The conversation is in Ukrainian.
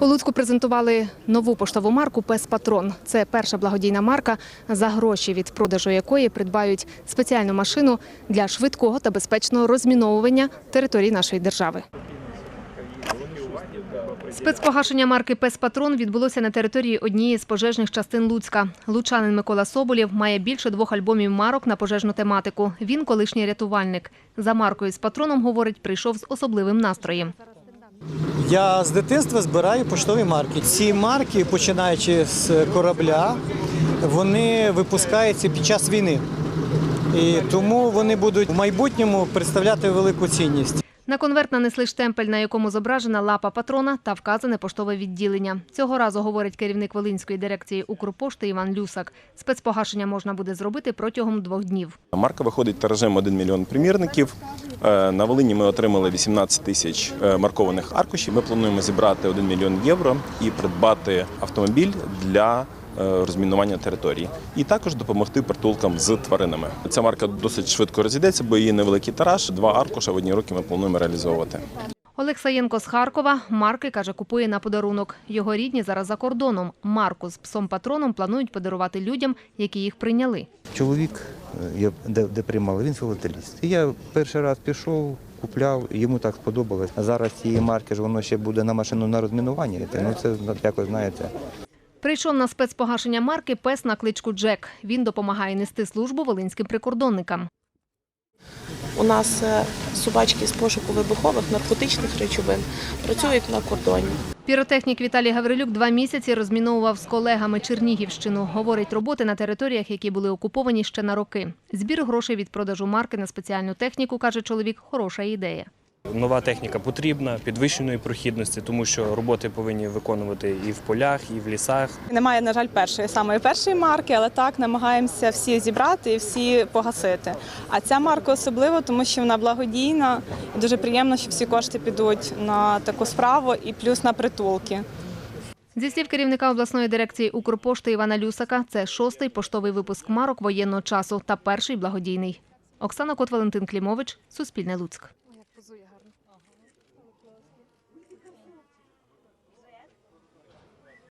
У Луцьку презентували нову поштову марку Пес Патрон. Це перша благодійна марка, за гроші від продажу якої придбають спеціальну машину для швидкого та безпечного розміновування території нашої держави. Спецпогашення марки Пес Патрон відбулося на території однієї з пожежних частин Луцька. Лучанин Микола Соболєв має більше двох альбомів марок на пожежну тематику. Він колишній рятувальник. За маркою з патроном, говорить, прийшов з особливим настроєм. Я з дитинства збираю поштові марки. Ці марки, починаючи з корабля, вони випускаються під час війни. І тому вони будуть в майбутньому представляти велику цінність. На конверт нанесли штемпель, на якому зображена лапа патрона та вказане поштове відділення. Цього разу, говорить керівник Волинської дирекції Укрпошти Іван Люсак, спецпогашення можна буде зробити протягом двох днів. Марка виходить тиражем 1 мільйон примірників. Е, На Волині ми отримали 18 тисяч е, маркованих аркушів. Ми плануємо зібрати 1 мільйон євро і придбати автомобіль для е, розмінування території. І також допомогти притулкам з тваринами. Ця марка досить швидко розійдеться, бо її невеликий тираж. Два аркуша в одні роки ми плануємо реалізовувати. Олег Саєнко з Харкова марки, каже, купує на подарунок. Його рідні зараз за кордоном. Марку з псом-патроном планують подарувати людям, які їх прийняли. Чоловік, де, де приймали, він філателіст. І я перший раз пішов, купляв, йому так сподобалось. А зараз цієї марки ж воно ще буде на машину на розмінування. йти. Ну це якось знаєте. Прийшов на спецпогашення марки пес на кличку Джек. Він допомагає нести службу волинським прикордонникам. У нас е, собачки з пошуку вибухових наркотичних речовин працюють на кордоні. Піротехнік Віталій Гаврилюк два місяці розміновував з колегами Чернігівщину. Говорить, роботи на територіях, які були окуповані ще на роки. Збір грошей від продажу марки на спеціальну техніку, каже чоловік, хороша ідея. Нова техніка потрібна, підвищеної прохідності, тому що роботи повинні виконувати і в полях, і в лісах. Немає, на жаль, першої самої першої марки, але так намагаємося всі зібрати і всі погасити. А ця марка особливо, тому що вона благодійна. І дуже приємно, що всі кошти підуть на таку справу і плюс на притулки. Зі слів керівника обласної дирекції Укрпошти Івана Люсака, це шостий поштовий випуск марок воєнного часу та перший благодійний. Оксана Кот, Валентин Клімович, Суспільне Луцьк.